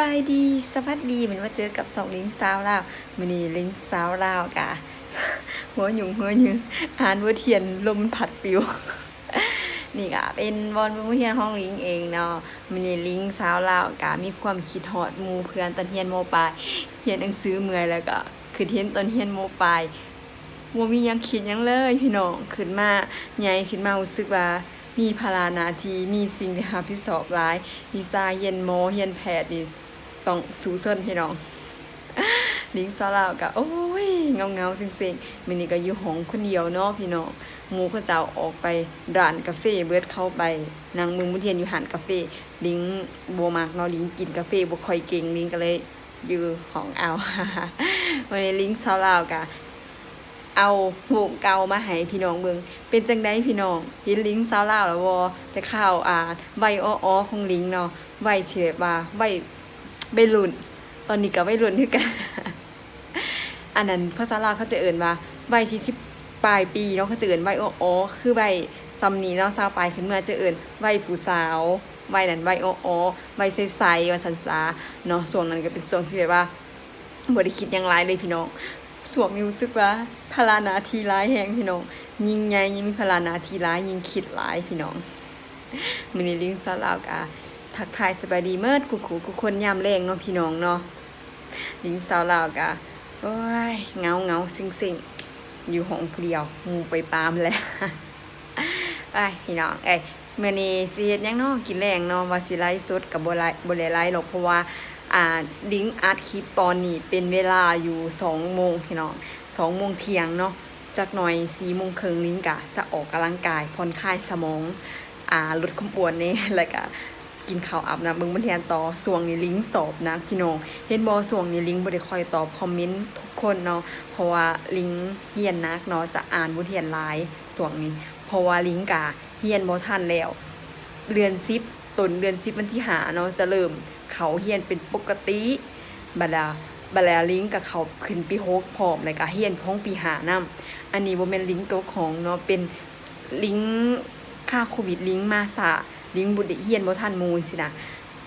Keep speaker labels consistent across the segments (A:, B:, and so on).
A: บายดีสวัสดีเหมือนว่าเจอกับสองลิงสาวลาวมันนี่ลิงสาวลาวกะหัวหยุ่งหัวยืงอ่านวัเทียนลมผัดปิว นี่กะเป็นบอลเพื่อนห้องลิงเองเนาะมันนี่ลิงสาวลาวกะมีความคิดฮอดมูเพื่อนตอนเทียนโมปลายเรียนหนังสือเมื่อยแล้วก็คือเทียนตอนเทียนโมปลายว่ามียังคิดยังเลยพี่น้องขึ้นมาใหญ่ขึ้นมารู้สึกว่า มีภารานาทีมีสิ่งที่รับผิดชอบหลายวีซาเฮียนหมเฮียนแพทย์นี่ต้องสู้ซนพี่น้องลิงซาลาวก็โอ้ยเงาเงาเซ็งๆมื้อนี้ก็อยู่ห้องคนเดียวเนาะพี่น้องหมู่เขาเจ้าออกไปร้านกาแฟเบิดเข้าไปนางมืองมุเทียนอยู่หานกาแฟลิงบ่มักเนาะลิงกินกาแฟบ่ค่อยเก่งลิงก็เลยอยู่ห้องเอาวันนี้ลิงซาลาวก็ เอาหูเก่ามาให้พี่น้องเบิ่งเป็นจังได้พี่น้องเห็นลิงก์สาวลาวแล้วบ่แต่ข่าวอ่าใบอ้อๆของลิงเนาะใบเฉยว่าใบใบรุ่น ตอนนี้ก็ใบรุ่นคือกัน อันนั้นภาษาลาวเขาจะเอ่นว่าใบที่สิบปลายปีเนาะเขาจะเอ่นใบอ้อๆคือใบซัมนี้เนาะสาวปลายขึ้นมาจะเอ่นใบผู้สาวใบนั้นใบอ้อใบใสๆว่าสันสาเนาะส่วนนั้นก็เป็นส่วนที่แบบว่าบ่ได้คิดยังหลายเลยพี่น้อง สวงนี่รู้สึกว่าพลานาทีร้ายแหงพี่น้อง ยิ่งใหญ่ยิ่งมีพลานาทีร้ายยิ่งคิดร้ายพี่น้องมินิลิงสลาวกะทักทายสบายดีเมิดกูขู่กูคนยามแรงเนาะพี่น้องเนาะลิงสาวลาวกะโอ้ยเงาเงาซิงซิงอยู่ห้องเดียวหมูไปปามแล้วไปพี่น้องเอ้ยมื้อนี้สิเฮ็ดยังเนาะกินแรงเนาะว่าสิไลฟ์สดกับบ่ไลฟ์บ่ได้ไลฟ์หรอกเพราะว่า อ่าลิงก์อัดคลิปตอนนี้เป็นเวลาอยู่สองโมงพี่น้องสองโมงเที่ยงเนาะจากหน่อยสี่โมงครึ่งลิงกะ จะออกกำลังกายผ่อนคลายสมองอ่าลดความอ้วนนี่แล้วก็กินข้าวอาบน้ำเบิ่งบันเทียนต่อส่วงนี้ลิงสอบนะพี่น้องเห็นบ่ส่วงนี้ลิงบ่ได้คอยตอบคอมเมนต์ทุกคนเนาะเพราะว่าลิงเฮียนนักเนาะจะอ่านบทเรียนหลายส่วงนี้ เพราะว่าลิงก์กะเฮียนบ่ทันแล้วเดือนซิปต้นเดือนซิปวันที่หาเนาะจะเริ่ม เขาเฮียนเป็นปกติบัดดาบัดดาลิงกับเขาขึ้นปีหกพร้อมแล้วก็เฮียนพ้องปีหานํอันนี้บ่แม่นลิงก์ตัวของเนาะเป็นลิงก์ค่าโควิดลิงก์มาซะลิงก์บ่ได้เฮียนบ่ทันมู่สินะ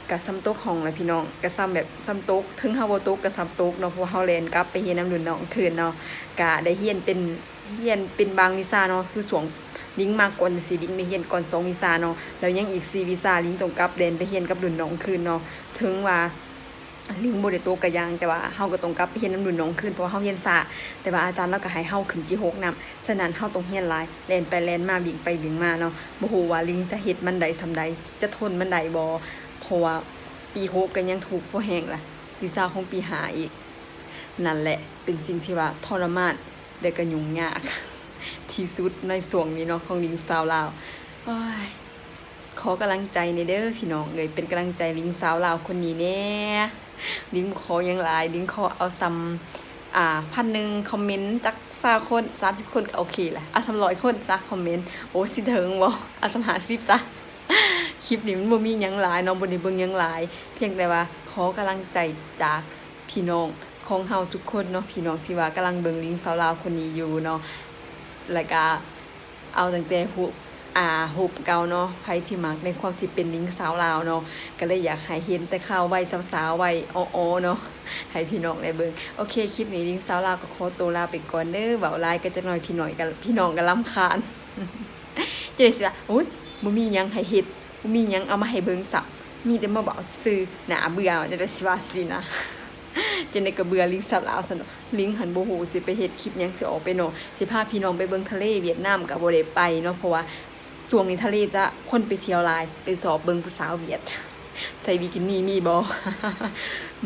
A: ก็ซ้ำตกของเล่ะพี่น้องก็ซ้ำแบบซ้ำตกถึงเฮาบ่ตกก็ซ้ำตกเนาะเพราะว่าเฮาเรียนกลับไปเฮียนนํรุ่นน้องคืนเนาะก็ได้เฮียนเป็นเฮียนเป็นบางวิชาเนาะคือสวง ลิงมากก่อนสิลิงได้เรียนก่อนสองวีซ่าเนาะแล้วยังอีก4วีซ่าลิงต้องกับเรียนไปเรียนกับรุ่นน้องคืนเนาะถึงว่าลิงก์บ่ได้โตกะยังแต่ว่าเฮาก็ต้องกับไปเรียนนํรุ่นน้องคืนเพราะว่าเฮาเรียนซ่าแต่ว่าอาจารย์เราก็ให้เฮาขึ้นปีหกนํฉะนั้นเฮาต้องเรียนหลายเรียนไปเรียนมาวิ่งไปวิ่งมาเนาะบ่ฮู้ว่าลิงจะเฮ็ดมันใดซำใดจะทนมันใดบ่เพราะว่าปีหกก็ยังถูกบ่แฮงล่ะวีซ่าของปีหาอีก นั่นแหละเป็นสิ่งที่ว่าทรมานและก็ยุ่งยาก ที่สุดในส่วงนี้เนาะของลิงสาวลาวขอกำลังใจในเด้อพี่น้องเลยเป็นกำลังใจลิงสาวลาวคนนี้แน่ลิงขอยังหลายลิงขอเอาซ้ำอ่าพันหนึ่งคอมเมนต์จากสาคนสามสิบคนก็โอเคแหละเอาสำร้อยคนซะคอมเมนต์โอ้สิเถิงบ่เอาสำหาสิบซะคลิปนี้มันบ่มียังหลายเนาะบ่ได้เบิ่งยังหลาย เพียงแต่ว่าขอกำลังใจจากพี่น้องของเฮาทุกคนเนาะพี่น้องที่ว่ากำลังเบิ่งลิงสาวลาวคนนี้อยู่เนาะ แล้วก็เอาตั้งแต่หูปอ่าหูปเกาเนาะไผที่มักในความที่เป็นลิงสาวลาวเนาะก็เลยอยากให้เห็นแต่ข่าวไว้สาวๆไว้อ้อๆเนาะให้พี่น้องได้เบิ่งโอเคคลิปนี้ลิงสาวลาวก็ขอตัวลาไปก่อนเด้อเว้าหลายก็จักหน่อยพี่หน้อยกันพี่น้องก็รำคาญจะได้สิว่าโอ๊ยบ่มีหยังให้เฮ็ดบ่มีหยังเอามาให้เบิ่งซับมีแต่มาบอกซื่อๆน่าเบื่อจะได้สิว่าสินะ จนในกระเบือลิงสับลาวสนลิงหันโบหูสิไปเฮ็ดคลิปยังสิออกไปเนาะสิพาพี่น้องไปเบิงทะเลเวียดนามกับโบ่ได้ไปเนาะเพราะว่าช่วงนี้ทะเลจะคนไปเที่ยวลายไปสอบเบิงผู้สาวเวียดใส่บิกินี่มีบ่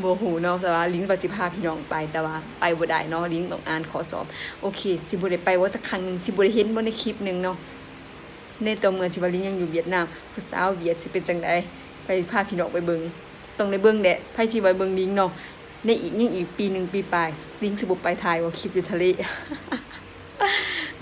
A: บ่ฮู้เนาะแต่ว่าลิงว่าสิพาพี่น้องไปแต่ว่าไปบ่ได้เนาะลิงต้องอ่านขอสอบ โอเค สิบ่ได้ไปว่าจะครั้งหนึงสิบ่ได้เห็นบ่ในคลิปหนึ่งเนาะในตัวเมืองที่ว่าลิงยังอยู่เวียดนามผู้สาวเวียดสิเป็นจังไดไปพาพี่น้องไปเบิงต้องได้เบิงแหละไผที่ไว้เบิงลิงเนาะ ในอีกยังอีกปีหนึ่งปีปลายลิงสบุบไปถ่ายว่าคลิปอยู่ทะเล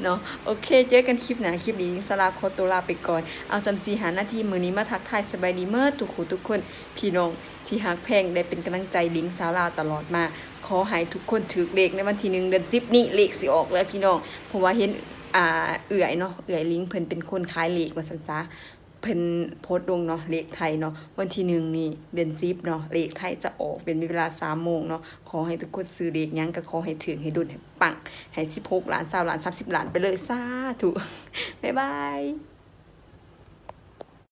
A: เนาะโอเค เจอกันคลิปหนาคลิปนี้สลาโคโตวลาไปก่อน เอาจำสีหาหน้าที่มือนี้มาทักทายสบายดีเมื่อทุกคู่ทุกคน พี่น้องที่หักแพงได้เป็นกำลังใจลิงสาวลาวตลอดมา ขอให้ทุกคนถือเลขในวันที่หนึ่งเดือนสิบนี้เลขสิออกแล้วพี่น้องเพราะว่าเห็นอ่าเอื่อยเนาะเอื่อยลิงเพิ่นเป็นคนขายเลขว่าสันซา เพิ่นโพสต์ลงเนาะเลขไทยเนาะวันที่หนึ่งนี่เดือนซิปเนาะเลขไทยจะออกเป็นเวลาสามโมงเนาะขอให้ทุกคนซื้อเลขยังก็ขอให้ถึงให้ดุนให้ปังให้สิบหกล้านสาวล้านสามสิบล้านไปเลยซาถูกบ๊ายบาย